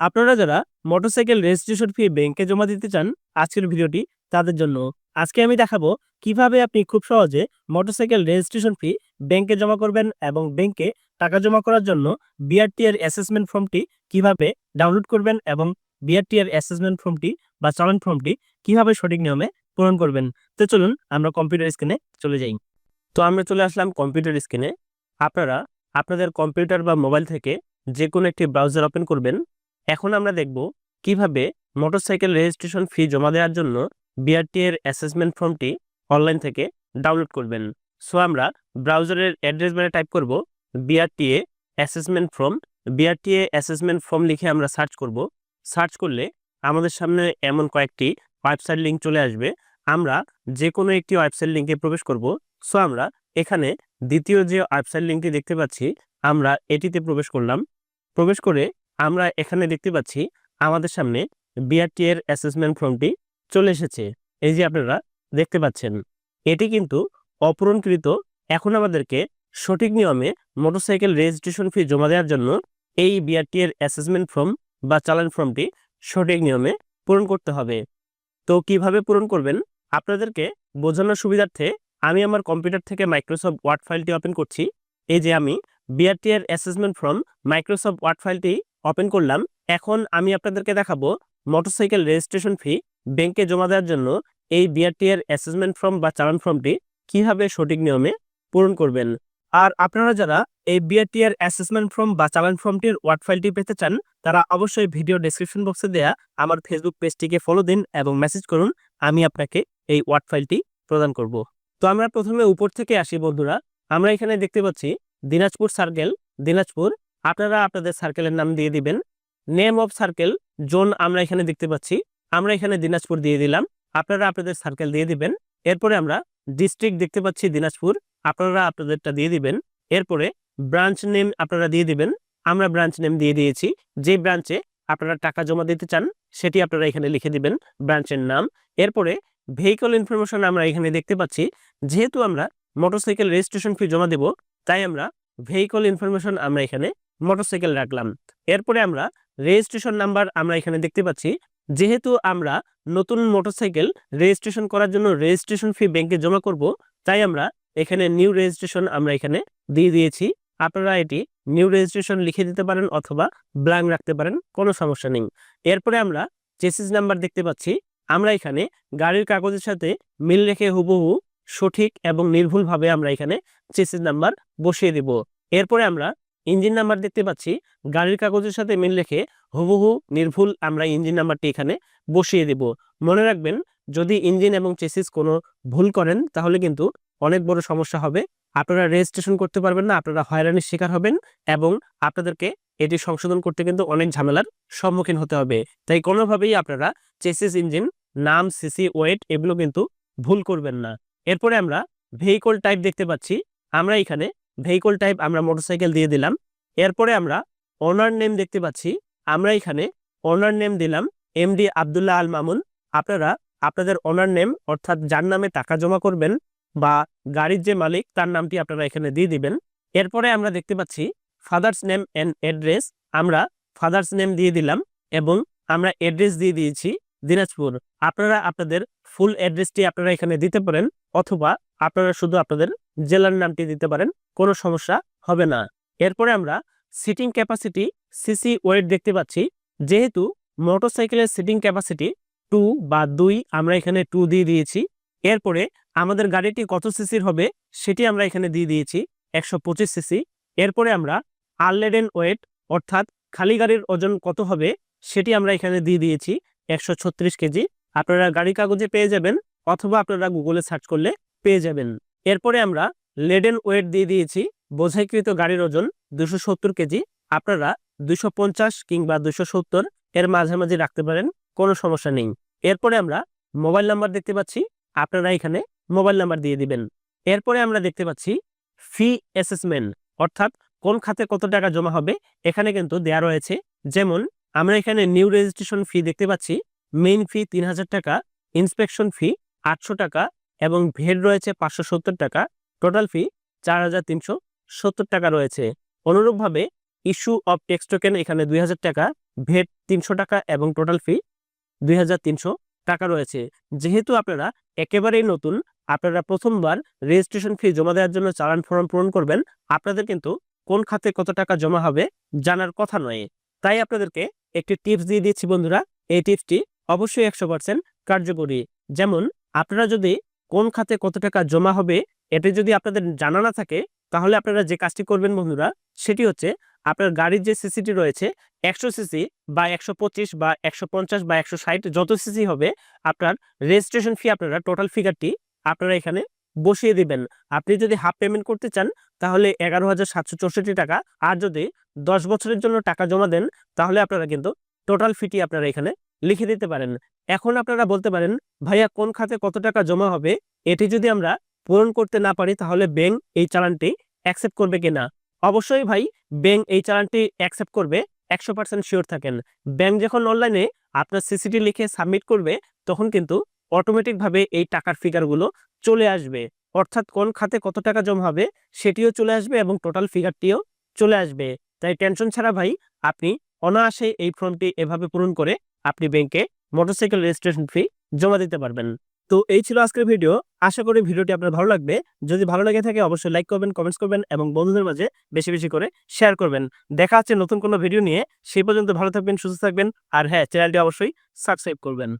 আপনারা যারা motorcycle registration fee ব্যাংকে জমা দিতে চান আজকের ভিডিওটি তাদের জন্য। আজকে আমি দেখাবো কীভাবে আপনি খুব সহজে মোটরসাইকেল রেজিস্ট্রেশন ফি ব্যাংকে জমা করবেন এবং ব্যাংকে টাকা জমা করার জন্য বিআরটি এর অ্যাসেসমেন্ট ফর্মটি কীভাবে ডাউনলোড করবেন এবং বিআরটি এর অ্যাসেসমেন্ট ফর্মটি বা চালান ফর্মটি কীভাবে সঠিক নিয়মে পূরণ করবেন। তো চলুন আমরা কম্পিউটার স্ক্রিনে চলে যাই। তো আমরা চলে আসলাম কম্পিউটার স্ক্রিনে আপনারা আপনাদের কম্পিউটার বা মোবাইল থেকে যে কোনো একটি ব্রাউজার ওপেন করবেন। এখন আমরা দেখব কীভাবে মোটরসাইকেল রেজিস্ট্রেশন ফি জমা দেওয়ার জন্য বিআরটি এর অ্যাসেসমেন্ট ফর্মটি অনলাইন থেকে ডাউনলোড করবেন। সো আমরা ব্রাউজারের অ্যাড্রেস বারে টাইপ করব BRTA assessment form BRTA assessment form লিখে আমরা সার্চ করব। সার্চ করলে আমাদের সামনে এমন কয়েকটি ওয়েবসাইট লিঙ্ক চলে আসবে। আমরা যে কোনো একটি ওয়েবসাইট লিঙ্কে প্রবেশ করব। সো আমরা এখানে দ্বিতীয় যে ওয়েবসাইট লিঙ্কটি দেখতে পাচ্ছি, আমরা এটিতে প্রবেশ করলাম। প্রবেশ করে আমরা এখানে দেখতে পাচ্ছি আমাদের সামনে বিআরটি এর অ্যাসেসমেন্ট ফর্মটি চলে এসেছে। এই যে আপনারা দেখতে পাচ্ছেন, এটি কিন্তু অপূরণকৃত। এখন আমাদেরকে সঠিক নিয়মে মোটরসাইকেল রেজিস্ট্রেশন ফি জমা দেওয়ার জন্য এই বিআরটি এর অ্যাসেসমেন্ট ফর্ম বা চালান ফর্মটি সঠিক নিয়মে পূরণ করতে হবে। তো কীভাবে পূরণ করবেন? আপনাদেরকে বোঝানোর সুবিধার্থে আমি আমার কম্পিউটার থেকে মাইক্রোসফট ওয়ার্ড ফাইলটি ওপেন করছি। এই যে আমি বিআরটি এর অ্যাসেসমেন্ট ফর্ম মাইক্রোসফট ওয়ার্ড ফাইলটি ওপেন করলাম। এখন আমি আপনাদেরকে দেখাবো মোটরসাইকেল রেজিস্ট্রেশন ফি ব্যাংকে জমা দেওয়ার জন্য এই বিআরটি এর অ্যাসেসমেন্ট ফর্ম বা চালান ফর্মটি কীভাবে সঠিক নিয়মে পূরণ করবেন। আর আপনারা যারা এই বিআরটি এর অ্যাসেসমেন্ট ফর্ম বা চালান ফর্মটির ওয়ার্ড ফাইলটি পেতে চান, তারা অবশ্যই ভিডিও ডেসক্রিপশন বক্সে দেয়া আমার ফেসবুক পেজটিকে ফলো দিন এবং মেসেজ করুন, আমি আপনাকে এই ওয়ার্ড ফাইলটি প্রদান করব। তো আমরা প্রথমে উপর থেকে আসি বন্ধুরা। আমরা এখানে দেখতে পাচ্ছি দিনাজপুর সার্কেল দিনাজপুর আপনারা আপনাদের সার্কেলের নাম দিয়ে দিবেন। নেম অফ সার্কেল জোন আমরা এখানে দেখতে পাচ্ছি। আমরা এখানে দিনাজপুর দিয়ে দিলাম। আপনারা আপনাদের সার্কেল দিয়ে দিবেন। এরপরে আমরা ডিস্ট্রিক্ট দেখতে পাচ্ছি দিনাজপুর। আপনারা আপনাদেরটা দিয়ে দিবেন। এরপরে ব্রাঞ্চ নেম আপনারা দিয়ে দিবেন। আমরা ব্রাঞ্চ নেম দিয়ে দিয়েছি। যে ব্রাঞ্চে আপনারা টাকা জমা দিতে চান, সেটি আপনারা এখানে লিখে দিবেন ব্রাঞ্চের নাম। এরপরে ভেহিকল ইনফরমেশন আমরা এখানে দেখতে পাচ্ছি। যেহেতু আমরা মোটরসাইকেল রেজিস্ট্রেশন ফি জমা দেব, তাই আমরা ভেহিকল ইনফরমেশন আমরা এখানে মোটরসাইকেল রাখলাম। এরপরে আমরা রেজিস্ট্রেশন নাম্বার আমরা এখানে দেখতে পাচ্ছি। যেহেতু আমরা নতুন মোটরসাইকেল রেজিস্ট্রেশন করার জন্য রেজিস্ট্রেশন ফি ব্যাংকে জমা করব, তাই আমরা এখানে নিউ রেজিস্ট্রেশন আমরা এখানে দিয়ে দিয়েছি। আপনারা এটি নিউ রেজিস্ট্রেশন লিখে দিতে পারেন অথবা ব্ল্যাঙ্ক রাখতে পারেন, কোনো সমস্যা নেই। এরপরে আমরা চেসিস নাম্বার দেখতে পাচ্ছি। আমরা এখানে গাড়ির কাগজের সাথে মিল রেখে হুবহু সঠিক এবং নির্ভুলভাবে আমরা এখানে চেসিস নাম্বার বসিয়ে দেব। এরপরে আমরা ইঞ্জিন নাম্বার দেখতে পাচ্ছি। গাড়ির কাগজের সাথে মিল রেখে হুবহু নির্ভুল আমরা ইঞ্জিন নাম্বারটি এখানে বসিয়ে দেব। মনে রাখবেন, যদি ইঞ্জিন এবং চেসিস কোনো ভুল করেন, তাহলে কিন্তু অনেক বড় সমস্যা হবে। আপনারা রেজিস্ট্রেশন করতে পারবেন না, আপনারা হয়রানির শিকার হবেন এবং আপনাদেরকে এটি সংশোধন করতে কিন্তু অনেক ঝামেলার সম্মুখীন হতে হবে। তাই কোনোভাবেই আপনারা চেসিস ইঞ্জিন, নাম, সিসি, ওয়েট এগুলো কিন্তু ভুল করবেন না। এরপরে আমরা ভেহিকল টাইপ দেখতে পাচ্ছি। আমরা এখানে ভেহিকল টাইপ আমরা মোটরসাইকেল দিয়ে দিলাম। এরপরে আমরা ওনার নেম দেখতে পাচ্ছি। আমরা এখানে ওনার নেম দিলাম এমডি আবদুল্লাহ আল মামুন। আপনারা, আপনাদের ওনার নেম অর্থাৎ যার নামে টাকা জমা করবেন বা গাড়ির যে মালিক, তার নামটি আপনারা এখানে দিয়ে দিবেন। এরপরে আমরা দেখতে পাচ্ছি ফাদার্স নেম অ্যান্ড অ্যাড্রেস আমরা ফাদার্স নেম দিয়ে দিলাম এবং আমরা অ্যাড্রেস দিয়ে দিয়েছি দিনাজপুর। আপনারা, আপনাদের ফুল অ্যাড্রেসটি আপনারা এখানে দিতে পারেন অথবা আপনারা শুধু আপনাদের জেলার নামটি দিতে পারেন, কোনো সমস্যা হবে না। এরপরে আমরা সিটিং ক্যাপাসিটি সিসি ওয়েট দেখতে পাচ্ছি। যেহেতু মোটরসাইকেলের সিটিং ক্যাপাসিটি টু বা দুই আমরা এখানে টু দিয়ে দিয়েছি, এরপরে আমাদের গাড়িটি কত সিসির হবে সেটি আমরা এখানে দিয়ে দিয়েছি একশো পঁচিশ সিসি এরপরে আমরা আনলেডেন ওয়েট অর্থাৎ খালি গাড়ির ওজন কত হবে সেটি আমরা এখানে দিয়ে দিয়েছি একশো ছত্রিশ কেজি। আপনারা গাড়ি কাগজে পেয়ে যাবেন অথবা আপনারা গুগলে সার্চ করলে পেয়ে যাবেন। এরপরে আমরা লেডেন ওয়েট দিয়ে দিয়েছি। বোঝাইকৃত গাড়ির ওজন দুশো কেজি। আপনারা দুশো কিংবা দুশো এর মাঝামাঝি রাখতে পারেন, কোনো সমস্যা নেই। এরপরে আমরা মোবাইল নাম্বার দেখতে পাচ্ছি। আপনারা এখানে মোবাইল নাম্বার দিয়ে দিবেন। এরপরে আমরা দেখতে পাচ্ছি ফি অ্যাসেসমেন্ট, অর্থাৎ কোন খাতে কত টাকা জমা হবে, এখানে কিন্তু দেয়া রয়েছে। যেমন আমরা এখানে নিউ রেজিস্ট্রেশন ফি দেখতে পাচ্ছি। মেইন ফি তিন হাজার টাকা, ইন্সপেকশন ফি আটশো টাকা এবং ভেড রয়েছে পাঁচশো সত্তর টাকা। টোটাল ফি চার হাজার তিনশো সত্তর টাকা রয়েছে। অনুরূপভাবে ইস্যু অফ টেক্সট টোকেন এখানে দুই হাজার টাকা ভেট তিনশো টাকা এবং টোটাল ফি দুই হাজার তিনশো টাকা রয়েছে। যেহেতু আপনারা একেবারেই নতুন, আপনারা প্রথমবার রেজিস্ট্রেশন ফি জমা দেওয়ার জন্য চালান ফর্ম পূরণ করবেন, আপনাদের কিন্তু কোন খাতে কত টাকা জমা হবে জানার কথা নয়। তাই আপনাদেরকে একটি টিপস দিয়ে দিচ্ছি বন্ধুরা। এই টিপসটি অবশ্যই একশো পার্সেন্ট কার্যকরী। যেমন, আপনারা যদি কোন খাতে কত টাকা জমা হবে, এটা যদি আপনাদের জানা না থাকে, তাহলে আপনারা যে কাজটি করবেন বন্ধুরা, সেটি হচ্ছে আপনার গাড়ির যে সিসিটি রয়েছে, একশো সিসি বা একশো পঁচিশ বা একশো পঞ্চাশ বা একশো ষাট যত সিসি হবে, আপনার রেজিস্ট্রেশন ফি আপনারা টোটাল ফিগারটি আপনারা এখানে বসিয়ে দিবেন। আপনি যদি হাফ পেমেন্ট করতে চান, তাহলে এগারো হাজার সাতশো চৌষট্টি টাকা। আর যদি দশ বছরের জন্য টাকা জমা দেন, তাহলে আপনারা কিন্তু টোটাল ফিটি আপনারা এখানে লিখে দিতে পারেন। এখন আপনারা বলতে পারেন, ভাইয়া, কোন খাতে কত টাকা জমা হবে? এটি যদি আমরা পূরণ করতে না পারি, তাহলে ব্যাংক এই চালানটি অ্যাকসেপ্ট করবে কিনা? অবশ্যই ভাই, ব্যাংক এই চালানটি অ্যাকসেপ্ট করবে, একশো পার্সেন্ট শিওর থাকেন। ব্যাংক যখন অনলাইনে আপনার সিসিটি লিখে সাবমিট করবে, তখন কিন্তু অটোমেটিকভাবে এই টাকার ফিগারগুলো চলে আসবে। অর্থাৎ কোন খাতে কত টাকা জমা হবে, সেটিও চলে আসবে এবং টোটাল ফিগারটিও চলে আসবে। তাই টেনশন ছাড়া ভাই, আপনি অনায়াসে এই ফর্মটি এভাবে পূরণ করে আপনি ব্যাংকে মোটরসাইকেল রেজিস্ট্রেশন ফি জমা দিতে পারবেন। তো এই ছিল আজকের ভিডিও আশা করি ভিডিওটি আপনার ভালো লাগবে। যদি ভালো লাগে থাকে অবশ্যই লাইক করবেন কমেন্টস করবেন এবং বন্ধুদের মাঝে বেশি বেশি করে শেয়ার করবেন। দেখা হচ্ছে নতুন কোনো ভিডিও নিয়ে। সেই পর্যন্ত ভালো থাকবেন, সুস্থ থাকবেন। আর হ্যাঁ চ্যানেলটি অবশ্যই সাবস্ক্রাইব করবেন।